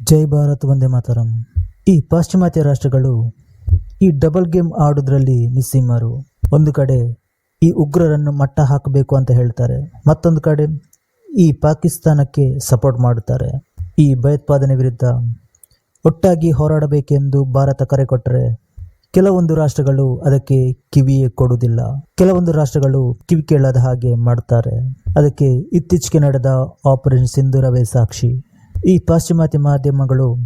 ಜೈ ಭಾರತ್ ಒಂದೇ ಮಾತರಂ. ಈ ಪಾಶ್ಚಿಮಾತ್ಯ ರಾಷ್ಟ್ರಗಳು ಈ ಡಬಲ್ ಗೇಮ್ ಆಡೋದ್ರಲ್ಲಿ ನಿಸ್ಸೀಮರು ಒಂದು ಕಡೆ ಈ ಉಗ್ರರನ್ನು ಮಟ್ಟ ಹಾಕಬೇಕು ಅಂತ ಹೇಳ್ತಾರೆ. ಮತ್ತೊಂದು ಕಡೆ ಈ ಪಾಕಿಸ್ತಾನಕ್ಕೆ ಸಪೋರ್ಟ್ ಮಾಡುತ್ತಾರೆ. ಈ ಭಯೋತ್ಪಾದನೆ ವಿರುದ್ಧ ಒಟ್ಟಾಗಿ ಹೋರಾಡಬೇಕೆಂದು ಭಾರತ ಕರೆ ಕೊಟ್ಟರೆ ಕೆಲವೊಂದು ರಾಷ್ಟ್ರಗಳು ಅದಕ್ಕೆ ಕಿವಿಯೇ ಕೊಡುವುದಿಲ್ಲ. ಕೆಲವೊಂದು ರಾಷ್ಟ್ರಗಳು ಕಿವಿ ಕೇಳದ ಹಾಗೆ ಮಾಡುತ್ತಾರೆ ಅದಕ್ಕೆ ಇತ್ತೀಚೆಗೆ ನಡೆದ ಆಪರೇಷನ್ ಸಿಂಧೂರವೇ ಸಾಕ್ಷಿ ಈ ಪಾಶ್ಚಿಮಾತ್ಯ ಮಾಧ್ಯಮಗಳು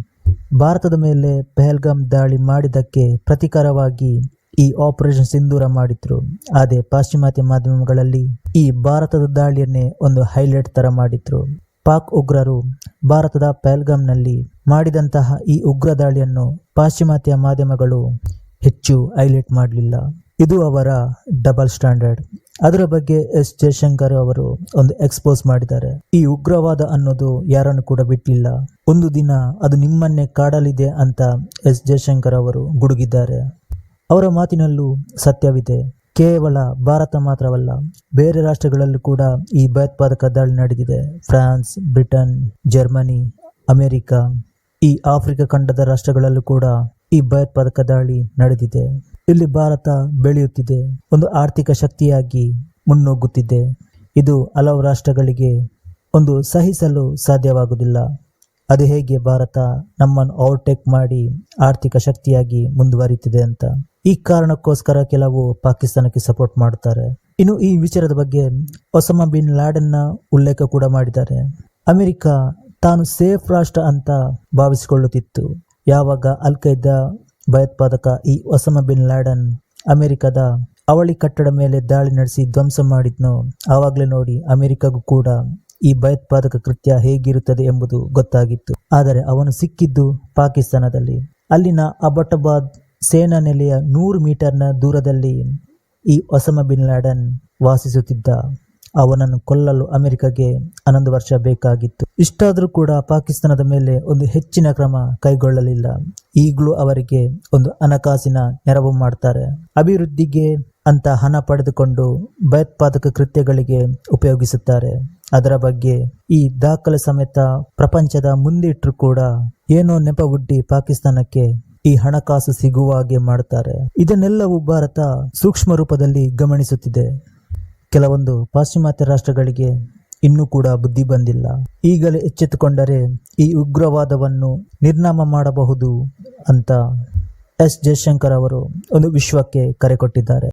ಭಾರತದ ಮೇಲೆ ಪೆಹಲ್ಗಾಮ್ ದಾಳಿ ಮಾಡಿದ್ದಕ್ಕೆ ಪ್ರತಿಕಾರವಾಗಿ ಈ ಆಪರೇಷನ್ ಸಿಂಧೂರ ಮಾಡಿದ್ರು. ಅದೇ ಪಾಶ್ಚಿಮಾತ್ಯ ಮಾಧ್ಯಮಗಳಲ್ಲಿ ಈ ಭಾರತದ ದಾಳಿಯನ್ನೇ ಒಂದು ಹೈಲೈಟ್ ತರ ಮಾಡಿದ್ರು. ಪಾಕ್ ಉಗ್ರರು ಭಾರತದ ಪೆಹಲ್ಗಾಮ್ನಲ್ಲಿ ಮಾಡಿದಂತಹ ಈ ಉಗ್ರ ದಾಳಿಯನ್ನು ಪಾಶ್ಚಿಮಾತ್ಯ ಮಾಧ್ಯಮಗಳು ಹೆಚ್ಚು ಹೈಲೈಟ್ ಮಾಡಲಿಲ್ಲ. ಇದು ಅವರ ಡಬಲ್ ಸ್ಟ್ಯಾಂಡರ್ಡ್. ಅದರ ಬಗ್ಗೆ ಎಸ್ ಜಯಶಂಕರ್ ಅವರು ಒಂದು ಎಕ್ಸ್ಪೋಸ್ ಮಾಡಿದ್ದಾರೆ. ಈ ಉಗ್ರವಾದ ಅನ್ನೋದು ಯಾರನ್ನು ಕೂಡ ಬಿಟ್ಟಿಲ್ಲ. ಒಂದು ದಿನ ಅದು ನಿಮ್ಮನ್ನೇ ಕಾಡಲಿದೆ ಅಂತ ಎಸ್ ಜಯಶಂಕರ್ ಅವರು ಗುಡುಗಿದ್ದಾರೆ. ಅವರ ಮಾತಿನಲ್ಲೂ ಸತ್ಯವಿದೆ. ಕೇವಲ ಭಾರತ ಮಾತ್ರವಲ್ಲ, ಬೇರೆ ರಾಷ್ಟ್ರಗಳಲ್ಲೂ ಕೂಡ ಈ ಭಯೋತ್ಪಾದಕ ದಾಳಿ ನಡೆದಿದೆ. ಫ್ರಾನ್ಸ್, ಬ್ರಿಟನ್, ಜರ್ಮನಿ, ಅಮೆರಿಕ, ಈ ಆಫ್ರಿಕಾ ಖಂಡದ ರಾಷ್ಟ್ರಗಳಲ್ಲೂ ಕೂಡ ಈ ಭಯೋತ್ಪಾದಕ ದಾಳಿ ನಡೆದಿದೆ. ಇಲ್ಲಿ ಭಾರತ ಬೆಳೆಯುತ್ತಿದೆ. ಒಂದು ಆರ್ಥಿಕ ಶಕ್ತಿಯಾಗಿ ಮುನ್ನುಗ್ಗುತ್ತಿದೆ ಇದು ಹಲವು ರಾಷ್ಟ್ರಗಳಿಗೆ ಒಂದು ಸಹಿಸಲು ಸಾಧ್ಯವಾಗುವುದಿಲ್ಲ. ಅದು ಹೇಗೆ ಭಾರತ ನಮ್ಮನ್ನು ಓವರ್ಟೇಕ್ ಮಾಡಿ ಆರ್ಥಿಕ ಶಕ್ತಿಯಾಗಿ ಮುಂದುವರಿಯುತ್ತಿದೆ ಅಂತ. ಈ ಕಾರಣಕ್ಕೋಸ್ಕರ ಕೆಲವು ಪಾಕಿಸ್ತಾನಕ್ಕೆ ಸಪೋರ್ಟ್ ಮಾಡುತ್ತಾರೆ. ಇನ್ನು ಈ ವಿಚಾರದ ಬಗ್ಗೆ ಒಸಮಾ ಬಿನ್ ಲ್ಯಾಡನ್ನ ಉಲ್ಲೇಖ ಕೂಡ ಮಾಡಿದ್ದಾರೆ. ಅಮೆರಿಕ ತಾನು ಸೇಫ್ ರಾಷ್ಟ್ರ ಅಂತ ಭಾವಿಸಿಕೊಳ್ಳುತ್ತಿತ್ತು. ಯಾವಾಗ ಅಲ್ ಭಯೋತ್ಪಾದಕ ಈ ಒಸಮ ಬಿನ್ ಲ್ಯಾಡನ್ ಅಮೆರಿಕದ ಅವಳಿ ಕಟ್ಟಡ ಮೇಲೆ ದಾಳಿ ನಡೆಸಿ ಧ್ವಂಸ ಮಾಡಿದ್ನೋ, ಆವಾಗಲೇ ನೋಡಿ ಅಮೆರಿಕಗೂ ಕೂಡ ಈ ಭಯೋತ್ಪಾದಕ ಕೃತ್ಯ ಹೇಗಿರುತ್ತದೆ ಎಂಬುದು ಗೊತ್ತಾಗಿತ್ತು. ಆದರೆ ಅವನು ಸಿಕ್ಕಿದ್ದು ಪಾಕಿಸ್ತಾನದಲ್ಲಿ. ಅಲ್ಲಿನ ಅಬಟಬಾದ್ ಸೇನಾ ನೆಲೆಯ ನೂರು ಮೀಟರ್ನ ದೂರದಲ್ಲಿ ಈ ಒಸಮ ಬಿನ್ ಲ್ಯಾಡನ್ ವಾಸಿಸುತ್ತಿದ್ದ. ಅವನನ್ನು ಕೊಲ್ಲಲು ಅಮೆರಿಕಗೆ ಹನ್ನೊಂದು ವರ್ಷ ಬೇಕಾಗಿತ್ತು. ಇಷ್ಟಾದರೂ ಕೂಡ ಪಾಕಿಸ್ತಾನದ ಮೇಲೆ ಒಂದು ಹೆಚ್ಚಿನ ಕ್ರಮ ಕೈಗೊಳ್ಳಲಿಲ್ಲ. ಈಗಲೂ ಅವರಿಗೆ ಒಂದು ಹಣಕಾಸಿನ ನೆರವು ಮಾಡ್ತಾರೆ. ಅಭಿವೃದ್ಧಿಗೆ ಅಂತ ಹಣ ಪಡೆದುಕೊಂಡು ಭಯೋತ್ಪಾದಕ ಕೃತ್ಯಗಳಿಗೆ ಉಪಯೋಗಿಸುತ್ತಾರೆ. ಅದರ ಬಗ್ಗೆ ಈ ದಾಖಲೆ ಸಮೇತ ಪ್ರಪಂಚದ ಮುಂದಿಟ್ಟರು ಕೂಡ ಏನೋ ನೆಪವುಡ್ಡಿ ಪಾಕಿಸ್ತಾನಕ್ಕೆ ಈ ಹಣಕಾಸು ಸಿಗುವ ಹಾಗೆ ಮಾಡುತ್ತಾರೆ ಇದನ್ನೆಲ್ಲವೂ ಭಾರತ ಸೂಕ್ಷ್ಮ ರೂಪದಲ್ಲಿ ಗಮನಿಸುತ್ತಿದೆ. ಕೆಲವೊಂದು ಪಾಶ್ಚಿಮಾತ್ಯ ರಾಷ್ಟ್ರಗಳಿಗೆ ಇನ್ನೂ ಕೂಡ ಬುದ್ಧಿ ಬಂದಿಲ್ಲ. ಈಗಲೇ ಎಚ್ಚೆತ್ತುಕೊಂಡರೆ ಈ ಉಗ್ರವಾದವನ್ನು ನಿರ್ನಾಮ ಮಾಡಬಹುದು ಅಂತ ಎಸ್. ಜಯಶಂಕರ್ ಅವರು ಒಂದು ವಿಶ್ವಕ್ಕೆ ಕರೆ ಕೊಟ್ಟಿದ್ದಾರೆ.